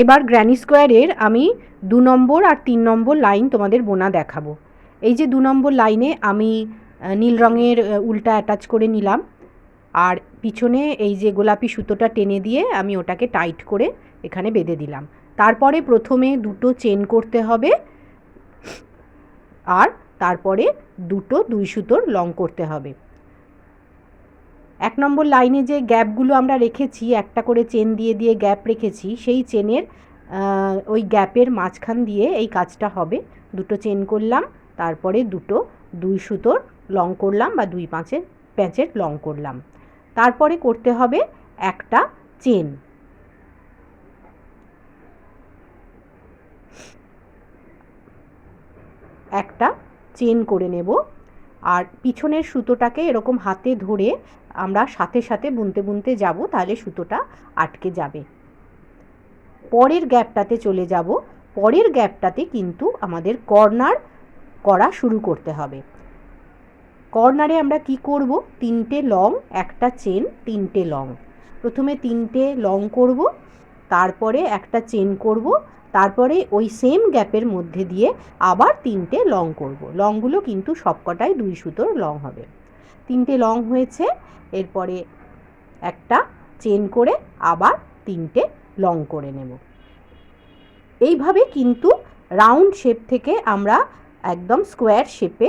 এবার গ্র্যানি স্কোয়ারের আমি দু নম্বর আর তিন নম্বর লাইন তোমাদের বোনা দেখাবো। এই যে দু নম্বর লাইনে আমি নীল রঙের উল্টা অ্যাটাচ করে নিলাম। আর পিছনে এই যে গোলাপি সুতোটা টেনে দিয়ে আমি ওটাকে টাইট করে এখানে বেঁধে দিলাম। তারপরে প্রথমে দুটো চেন করতে হবে। আর তারপরে দুটো দুই সুতোর লং করতে হবে। এক নম্বর লাইনে যে গ্যাপগুলো আমরা রেখেছি, একটা করে চেন দিয়ে দিয়ে গ্যাপ রেখেছি, সেই চেনের ওই গ্যাপের মাঝখান দিয়ে এই কাজটা হবে। দুটো চেন করলাম, তারপরে দুটো, দুই সুতোর লং করলাম বা দুই পাঁচের প্যাঁচের লং করলাম। তারপরে করতে হবে একটা চেন। একটা চেন করে নেব। আর পিছনের সুতোটাকে এরকম হাতে ধরে আমরা সাথে সাথে বুনতে বুনতে যাব, তাহলে সুতোটা আটকে যাবে। পরের গ্যাপটাতে চলে যাব। পরের গ্যাপটাতে কিন্তু আমাদের কর্নার করা শুরু করতে হবে। কর্নারে আমরা কি করব? তিনটে লং, একটা চেন, তিনটে লং। প্রথমে তিনটে লং করব। তারপরে একটা চেন করব, তারপরে ওই সেম গ্যাপের মধ্যে দিয়ে আবার তিনটে লং করব। লংগুলো কিন্তু সবকটাই দুই সুতোর লং হবে। তিনটে লং হয়েছে, এরপরে একটা চেন করে আবার তিনটে লং করে নেব। এইভাবে কিন্তু রাউন্ড শেপ থেকে আমরা একদম স্কোয়ার শেপে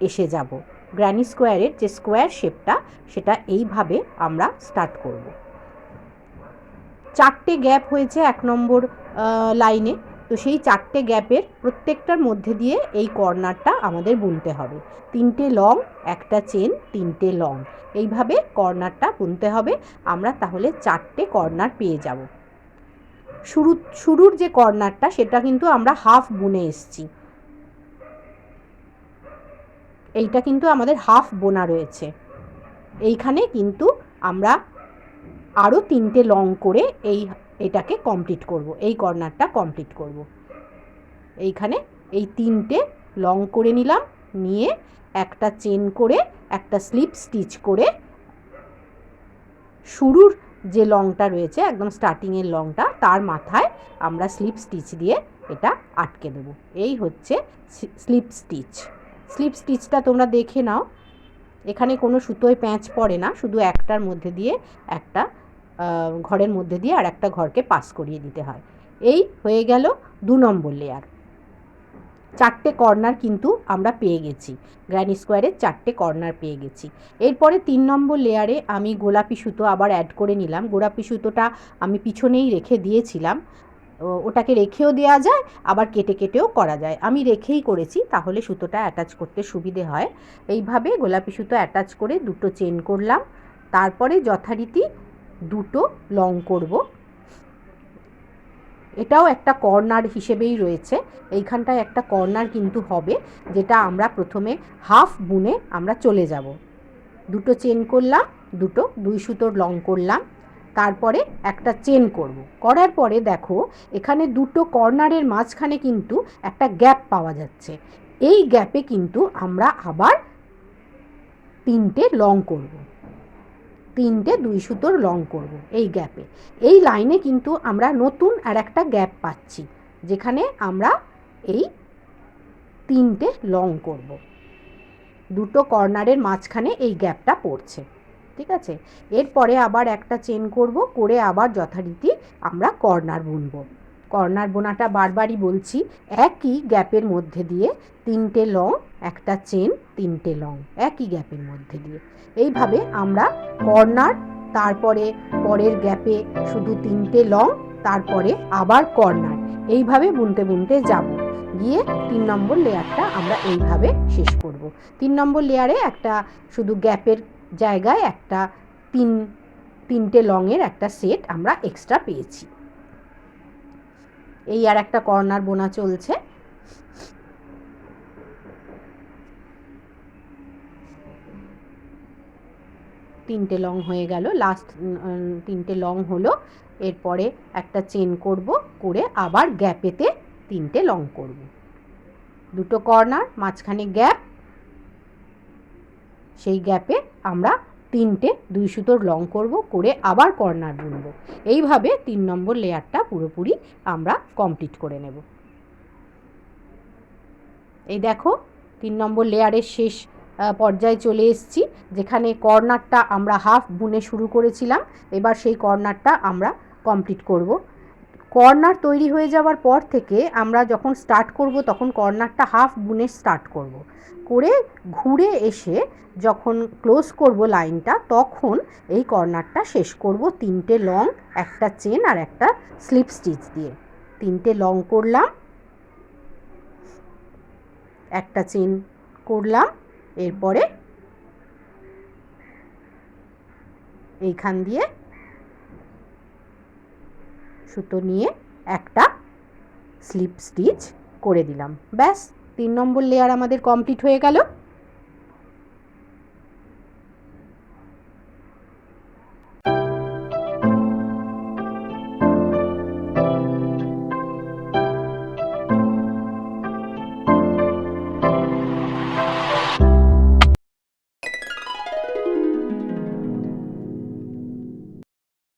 এসে যাব। গ্র্যানি স্কোয়ারের যে স্কোয়ার শেপটা সেটা এইভাবে আমরা স্টার্ট করব। চারটে গ্যাপ হয়েছে এক নম্বর লাইনে। তো সেই চারটে গ্যাপের প্রত্যেকটার মধ্যে দিয়ে এই কর্নারটা আমাদের বুনতে হবে। তিনটে লং, একটা চেন, তিনটে লং। এইভাবে কর্নারটা বুনতে হবে। আমরা তাহলে চারটে কর্নার পেয়ে যাব। শুরু, শুরুর যে কর্নারটা, সেটা কিন্তু আমরা হাফ বুনে এসছি। এইটা কিন্তু আমাদের হাফ বোনা রয়েছে। এইখানে কিন্তু আমরা আরও তিনটে লং করে এই, এটাকে কমপ্লিট করব। এই কর্নারটা কমপ্লিট করব। এইখানে এই তিনটে লং করে নিলাম, নিয়ে একটা চেন করে, একটা স্লিপ স্টিচ করে শুরুর যে লংটা রয়েছে, একদম স্টার্টিংয়ের লংটা তার মাথায় আমরা স্লিপ স্টিচ দিয়ে এটা আটকে দেব। এই হচ্ছে স্লিপ স্টিচ স্লিপ স্টিচটা তোমরা দেখে নাও। এখানে কোনো সুতোয় প্যাঁচ পড়ে না, শুধু একটার মধ্যে দিয়ে একটা ঘরের মধ্যে দিয়ে আর একটা ঘরকে পাস করিয়ে দিতে হয়। এই হয়ে গেল দু নম্বর লেয়ার চারটে কর্নার কিন্তু আমরা পেয়ে গেছি। গ্র্যানি স্কোয়ারের চারটে কর্নার পেয়ে গেছি। এরপরে তিন নম্বর লেয়ারে আমি গোলাপি সুতো আবার অ্যাড করে নিলাম। গোলাপি সুতোটা আমি পিছনেই রেখে দিয়েছিলাম। ওটাকে রেখেও দেওয়া যায়, আবার কেটে কেটেও করা যায়। আমি রেখেই করেছি, তাহলে সুতোটা অ্যাটাচ করতে সুবিধে হয়। এইভাবে গোলাপি সুতো অ্যাটাচ করে দুটো চেন করলাম। তারপরে যথারীতি দুটো লং করব। এটাও একটা কর্নার হিসেবেই রয়েছে। এইখানটায় একটা কর্নার কিন্তু হবে, যেটা আমরা প্রথমে হাফ বুনে আমরা চলে যাব। দুটো চেন করলাম, দুটো দুই সুতোর লং করলাম, তারপরে একটা চেন করব। করার পরে দেখো, এখানে দুটো কর্নারের মাঝখানে কিন্তু একটা গ্যাপ পাওয়া যাচ্ছে। এই গ্যাপে কিন্তু আমরা আবার তিনটে লং করব। তিনটে দুই সুতোর লং করব এই গ্যাপে এই লাইনে কিন্তু আমরা নতুন আর একটা গ্যাপ পাচ্ছি, যেখানে আমরা এই তিনটে লং করব। দুটো কর্নারের মাঝখানে এই গ্যাপটা পড়ছে, ঠিক আছে? এরপরে আবার একটা চেন করব, করে আবার যথারীতি আমরা কর্নার বুনবো। কর্নার বোনাটা বারবারই বলছি, একই গ্যাপের মধ্যে দিয়ে তিনটে লং একটা চেন, তিনটে লং, একই গ্যাপের মধ্যে দিয়ে। এইভাবে আমরা কর্নার, তারপরে পরের গ্যাপে শুধু তিনটে লং, তারপরে আবার কর্নার। এইভাবে বুনতে বুনতে যাব। গিয়ে তিন নম্বর লেয়ারটা আমরা এইভাবে শেষ করব। তিন নম্বর লেয়ারে একটা শুধু গ্যাপের জায়গায় একটা তিন, তিনটে লংয়ের একটা সেট আমরা এক্সট্রা পেয়েছি। এই আর একটা কর্নার বোনা চলছে। তিনটে লং হয়ে গেল। লাস্ট তিনটে লং হলো। এরপরে একটা চেন করব, করে আবার গ্যাপেতে তিনটে লং করব। দুটো কর্নার মাঝখানে গ্যাপ সেই গ্যাপে আমরা তিনটে দুই সুতোর লং করব, করে আবার কর্নার বুনবো। এইভাবে তিন নম্বর লেয়ারটা পুরোপুরি আমরা কমপ্লিট করে নেব। এই দেখো, তিন নম্বর লেয়ারের শেষ পর্যায়ে চলে এসেছি, যেখানে কর্নারটা আমরা হাফ বুনে শুরু করেছিলাম। এবার সেই কর্নারটা আমরা কমপ্লিট করব। কর্নার তৈরি হয়ে যাওয়ার পর থেকে আমরা যখন স্টার্ট করব, তখন কর্নারটা হাফ বুনে স্টার্ট করব। করে ঘুরে এসে যখন ক্লোজ করব লাইনটা তখন এই কর্নারটা শেষ করব তিনটে লং একটা চেন আর একটা স্লিপ স্টিচ দিয়ে। তিনটে লং করলাম, একটা চেন করলাম এরপরে এইখান দিয়ে সুতো নিয়ে একটা স্লিপ স্টিচ করে দিলাম। ব্যাস, তিন নম্বর লেয়ার আমাদের কমপ্লিট হয়ে গেল।